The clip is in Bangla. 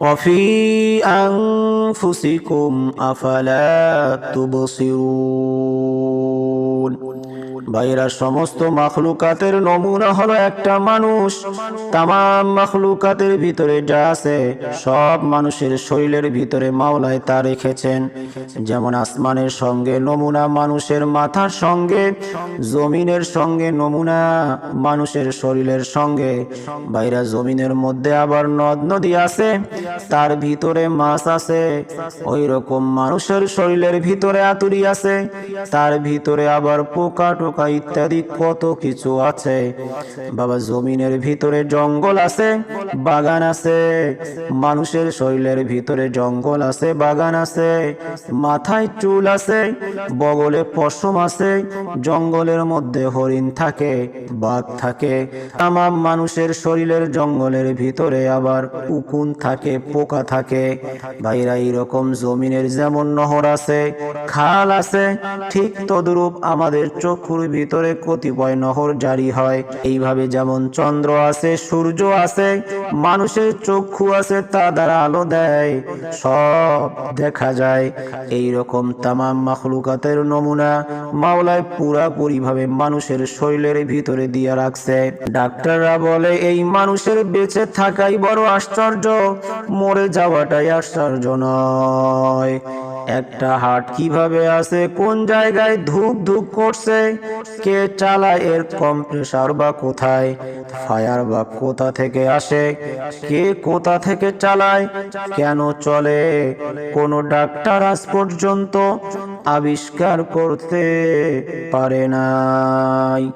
وفي أنفسكم أفلا تبصرون বাইরা সমস্ত মাখলুকাতের নমুনা হলো একটা মানুষ তাম মাখলুকাতের ভিতরে যা আছে সব মানুষের শরীরের ভিতরে মাওলায় তা রেখেছেন যেমন আসমানের সঙ্গে নমুনা মানুষের মাথার সঙ্গে জমিনের সঙ্গে নমুনা মানুষের শরীরের সঙ্গে বাইরা জমিনের মধ্যে আবার নদ নদী আছে তার ভিতরে মাছ আছে ওই রকম মানুষের শরীরের ভিতরে আতুরি আছে, তার ভিতরে আবার পোকা টোকা ইত্যাদি কত কিছু আছে। বাবা, জমিনের ভিতরে জঙ্গল আছে, বাগান আছে, মানুষের শরীরের ভিতরে জঙ্গল আছে, বাগান আছে, মাথায় চুল আছে, বগলে পশম আছে, জঙ্গলের মধ্যে হরিণ থাকে, বাঘ থাকে, তামাম মানুষের শরীরের জঙ্গলের ভিতরে আবার উকুন থাকে পোকা থাকে। ভাইরা, এইরকম জমিনের যেমন নহর আছে, খাল আছে, ঠিক তদ্রূপ আমাদের চক্ষুর ভিতরে কতিপয় নহর জারি হয়। এইভাবে যেমন চন্দ্র আছে, সূর্য আছে, মানুষের চক্ষু আছে, তা দ্বারা আলো দেয়, সব দেখা যায়। এই রকম তামাম মাখলুকাতের নমুনা মাওলায় পুরাপুরি ভাবে মানুষের শরীরের ভিতরে দিয়ে রাখছে। ডাক্তাররা বলে, এই মানুষের বেঁচে থাকাই বড় আশ্চর্য। মরে যাওয়াটাই আশ্চর্য নয়। একটা হাট কীভাবে আছে? কোন জায়গায় ধূপ ধূপ করছে? কে চালায় এর কম্প্রেসার বা কোথায়? ফায়ার বা কোথা থেকে আসে? কে কোথা থেকে চালায়? কেন চলে? কোন ডাক্তার আজ পর্যন্ত আবিষ্কার করতে পারে নাই।